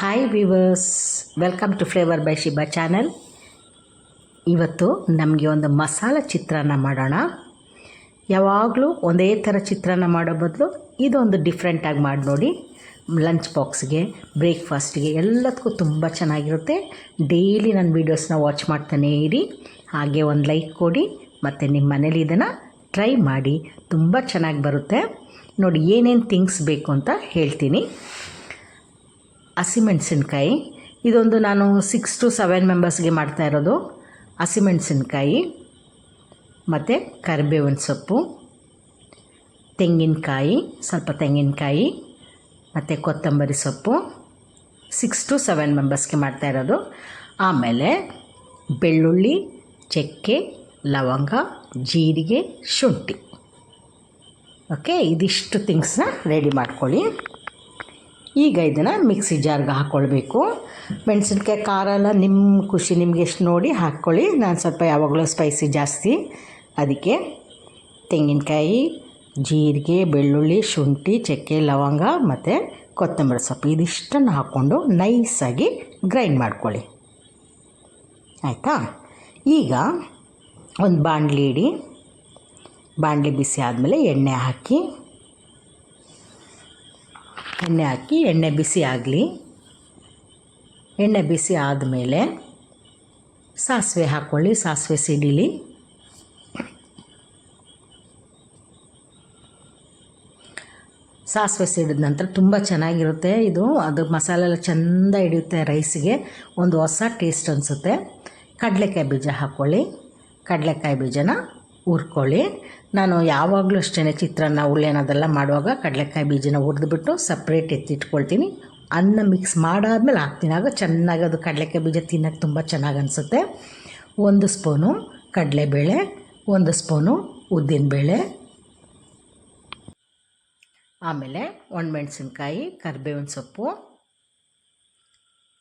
Hi viewers welcome to flavour by Shiba channel ಇವತ್ತು ನಮಗೆ ಒಂದು ಮಸಾಲ ಚಿತ್ರಾನ್ನ ಮಾಡೋಣ. ಯಾವಾಗಲೂ ಒಂದೇ ಥರ ಚಿತ್ರಾನ್ನ ಮಾಡೋ ಬದಲು ಇದೊಂದು ಡಿಫ್ರೆಂಟಾಗಿ ಮಾಡಿ ನೋಡಿ. ಲಂಚ್ ಬಾಕ್ಸ್ಗೆ ಬ್ರೇಕ್ಫಾಸ್ಟ್ಗೆ ಎಲ್ಲದಕ್ಕೂ ತುಂಬ ಚೆನ್ನಾಗಿರುತ್ತೆ. ಡೈಲಿ ನನ್ನ ವೀಡಿಯೋಸ್ನ ವಾಚ್ ಮಾಡ್ತಾನೇ ಇರಿ. ಹಾಗೆ ಒಂದು ಲೈಕ್ ಕೊಡಿ, ಮತ್ತು ನಿಮ್ಮ ಮನೇಲಿ ಇದನ್ನು ಟ್ರೈ ಮಾಡಿ. ತುಂಬ ಚೆನ್ನಾಗಿ ಬರುತ್ತೆ. ನೋಡಿ ಏನೇನು ಥಿಂಗ್ಸ್ ಬೇಕು ಅಂತ ಹೇಳ್ತೀನಿ. ಹಸಿಮೆಣಸಿನ್ಕಾಯಿ ಇದೊಂದು ನಾನು ಸಿಕ್ಸ್ ಟು ಸೆವೆನ್ ಮೆಂಬರ್ಸ್ಗೆ ಮಾಡ್ತಾ ಇರೋದು. ಹಸಿಮೆಣಸಿನ್ಕಾಯಿ ಮತ್ತು ಕರಿಬೇವಿನ ಸೊಪ್ಪು, ತೆಂಗಿನಕಾಯಿ, ಸ್ವಲ್ಪ ತೆಂಗಿನಕಾಯಿ, ಮತ್ತು ಕೊತ್ತಂಬರಿ ಸೊಪ್ಪು. ಸಿಕ್ಸ್ ಟು ಸೆವೆನ್ ಮೆಂಬರ್ಸ್ಗೆ ಮಾಡ್ತಾ ಇರೋದು. ಆಮೇಲೆ ಬೆಳ್ಳುಳ್ಳಿ, ಚಕ್ಕೆ, ಲವಂಗ, ಜೀರಿಗೆ, ಶುಂಠಿ. ಓಕೆ ಇದಿಷ್ಟು ಥಿಂಗ್ಸ್ನ ರೆಡಿ ಮಾಡ್ಕೊಳ್ಳಿ. ಈಗ ಇದನ್ನು ಮಿಕ್ಸಿ ಜಾರ್ಗೆ ಹಾಕ್ಕೊಳ್ಬೇಕು ಮೆಣಸಿನ್ಕಾಯಿ, ಖಾರ ಎಲ್ಲ ನಿಮ್ಮ ಖುಷಿ, ನಿಮ್ಗೆ ಎಷ್ಟು ನೋಡಿ ಹಾಕ್ಕೊಳ್ಳಿ. ನಾನು ಸ್ವಲ್ಪ ಯಾವಾಗಲೂ ಸ್ಪೈಸಿ ಜಾಸ್ತಿ. ಅದಕ್ಕೆ ತೆಂಗಿನಕಾಯಿ, ಜೀರಿಗೆ, ಬೆಳ್ಳುಳ್ಳಿ, ಶುಂಠಿ, ಚಕ್ಕೆ, ಲವಂಗ ಮತ್ತು ಕೊತ್ತಂಬರಿ ಸೊಪ್ಪು ಇದಿಷ್ಟನ್ನು ಹಾಕ್ಕೊಂಡು ನೈಸಾಗಿ ಗ್ರೈಂಡ್ ಮಾಡ್ಕೊಳ್ಳಿ. ಆಯಿತಾ? ಈಗ ಒಂದು ಬಾಣಲಿ ಇಡಿ. ಬಾಣಲಿ ಬಿಸಿ ಆದಮೇಲೆ ಎಣ್ಣೆ ಹಾಕಿ ಎಣ್ಣೆ ಹಾಕಿ ಎಣ್ಣೆ ಬಿಸಿ ಆಗಲಿ. ಎಣ್ಣೆ ಬಿಸಿ ಆದಮೇಲೆ ಸಾಸಿವೆ ಹಾಕ್ಕೊಳ್ಳಿ ಸಾಸಿವೆ ಸಿಡಿಲಿ. ಸಾಸಿವೆ ಸಿಡಿದ ನಂತರ ತುಂಬ ಚೆನ್ನಾಗಿರುತ್ತೆ ಇದು. ಅದು ಮಸಾಲೆ ಎಲ್ಲ ಚೆಂದ ಹಿಡಿಯುತ್ತೆ ರೈಸಿಗೆ. ಒಂದು ಹೊಸ ಟೇಸ್ಟ್ ಅನಿಸುತ್ತೆ. ಕಡಲೆಕಾಯಿ ಬೀಜ ಹಾಕ್ಕೊಳ್ಳಿ ಕಡಲೆಕಾಯಿ ಬೀಜನ ಹುರ್ಕೊಳ್ಳಿ ನಾನು ಯಾವಾಗಲೂ ಅಷ್ಟೇ ಚಿತ್ರಾನ್ನ ಅದೆಲ್ಲ ಮಾಡುವಾಗ ಕಡಲೆಕಾಯಿ ಬೀಜನ ಹುರಿದ್ಬಿಟ್ಟು ಸಪ್ರೇಟ್ ಎತ್ತಿಟ್ಕೊಳ್ತೀನಿ ಅನ್ನ ಮಿಕ್ಸ್ ಮಾಡಾದ್ಮೇಲೆ ಹಾಕ್ತೀನಿ. ಆಗ ಚೆನ್ನಾಗಿ ಅದು ಕಡಲೆಕಾಯಿ ಬೀಜ ತಿನ್ನೋಕ್ಕೆ ತುಂಬ ಚೆನ್ನಾಗಿ ಅನಿಸುತ್ತೆ. ಒಂದು ಸ್ಪೂನು ಕಡಲೆಬೇಳೆ, ಒಂದು ಸ್ಪೂನು ಉದ್ದಿನಬೇಳೆ. ಆಮೇಲೆ ಒಣಮೆಣಸಿನ್ಕಾಯಿ, ಕರಿಬೇವಿನ ಸೊಪ್ಪು.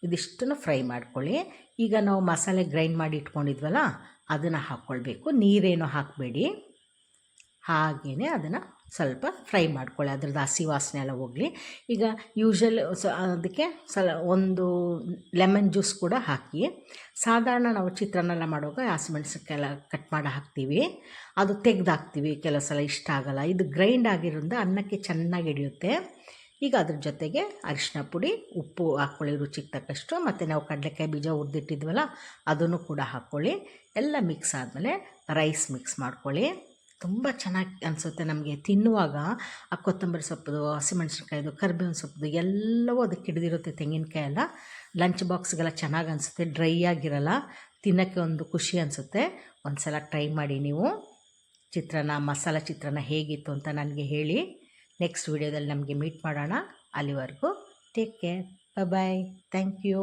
ಇದಿಷ್ಟನ್ನು ಫ್ರೈ ಮಾಡ್ಕೊಳ್ಳಿ. ಈಗ ನಾವು ಮಸಾಲೆ ಗ್ರೈಂಡ್ ಮಾಡಿ ಇಟ್ಕೊಂಡಿದ್ವಲ್ಲ, ಅದನ್ನು ಹಾಕ್ಕೊಳ್ಬೇಕು. ನೀರೇನು ಹಾಕಬೇಡಿ. ಹಾಗೆಯೇ ಅದನ್ನು ಸ್ವಲ್ಪ ಫ್ರೈ ಮಾಡ್ಕೊಳ್ಳಿ. ಅದ್ರದ್ದು ಹಸಿ ವಾಸನೆ ಎಲ್ಲ ಹೋಗಲಿ. ಈಗ ಯೂಶಲ್ ಅದಕ್ಕೆ ಸಲ ಒಂದು ಲೆಮನ್ ಜ್ಯೂಸ್ ಕೂಡ ಹಾಕಿ. ಸಾಧಾರಣ ನಾವು ಚಿತ್ರಾನ್ನೆಲ್ಲ ಮಾಡುವಾಗ ಹಸಿ ಎಲ್ಲ ಕಟ್ ಮಾಡಿ ಹಾಕ್ತೀವಿ. ಅದು ತೆಗ್ದು ಹಾಕ್ತೀವಿ ಕೆಲವು ಸಲ ಇಷ್ಟ ಆಗೋಲ್ಲ. ಇದು ಗ್ರೈಂಡ್ ಆಗಿರೋದ್ರಿಂದ ಅನ್ನಕ್ಕೆ ಚೆನ್ನಾಗಿ ಹಿಡಿಯುತ್ತೆ. ಈಗ ಅದ್ರ ಜೊತೆಗೆ ಅರಿಶಿನ ಪುಡಿ, ಉಪ್ಪು ಹಾಕ್ಕೊಳ್ಳಿ ರುಚಿಗೆ ತಕ್ಕಷ್ಟು, ಮತ್ತು ನಾವು ಕಡಲೆಕಾಯಿ ಬೀಜ ಹುರಿದಿಟ್ಟಿದ್ವಲ್ಲ, ಅದನ್ನು ಕೂಡ ಹಾಕ್ಕೊಳ್ಳಿ ಎಲ್ಲ ಮಿಕ್ಸ್ ಆದಮೇಲೆ ರೈಸ್ ಮಿಕ್ಸ್ ಮಾಡ್ಕೊಳ್ಳಿ. ತುಂಬ ಚೆನ್ನಾಗಿ ಅನಿಸುತ್ತೆ ನಮಗೆ. ತಿನ್ನುವಾಗ ಆ ಕೊತ್ತಂಬರಿ ಸೊಪ್ಪು ಹಸಿಮೆಣಸಿನ್ಕಾಯ್ದು ಕರ್ಬೇವಿನ ಸೊಪ್ಪು ಎಲ್ಲವೂ ಅದಕ್ಕೆ ಹಿಡಿದಿರುತ್ತೆ ತೆಂಗಿನಕಾಯಿ ಎಲ್ಲ. ಲಂಚ್ ಬಾಕ್ಸ್ಗೆಲ್ಲ ಚೆನ್ನಾಗಿ ಅನಿಸುತ್ತೆ ಡ್ರೈ ಆಗಿರಲ್ಲ, ತಿನ್ನೋಕ್ಕೆ ಒಂದು ಖುಷಿ ಅನಿಸುತ್ತೆ. ಒಂದು ಸಲ ಟ್ರೈ ಮಾಡಿ ನೀವು. ಚಿತ್ರಾನ್ನ, ಮಸಾಲ ಚಿತ್ರಾನ್ನ ಹೇಗಿತ್ತು ಅಂತ ನನಗೆ ಹೇಳಿ. ನೆಕ್ಸ್ಟ್ ವೀಡಿಯೋದಲ್ಲಿ ನಮಗೆ ಮೀಟ್ ಮಾಡೋಣ. ಅಲ್ಲಿವರೆಗೂ take care bye thank you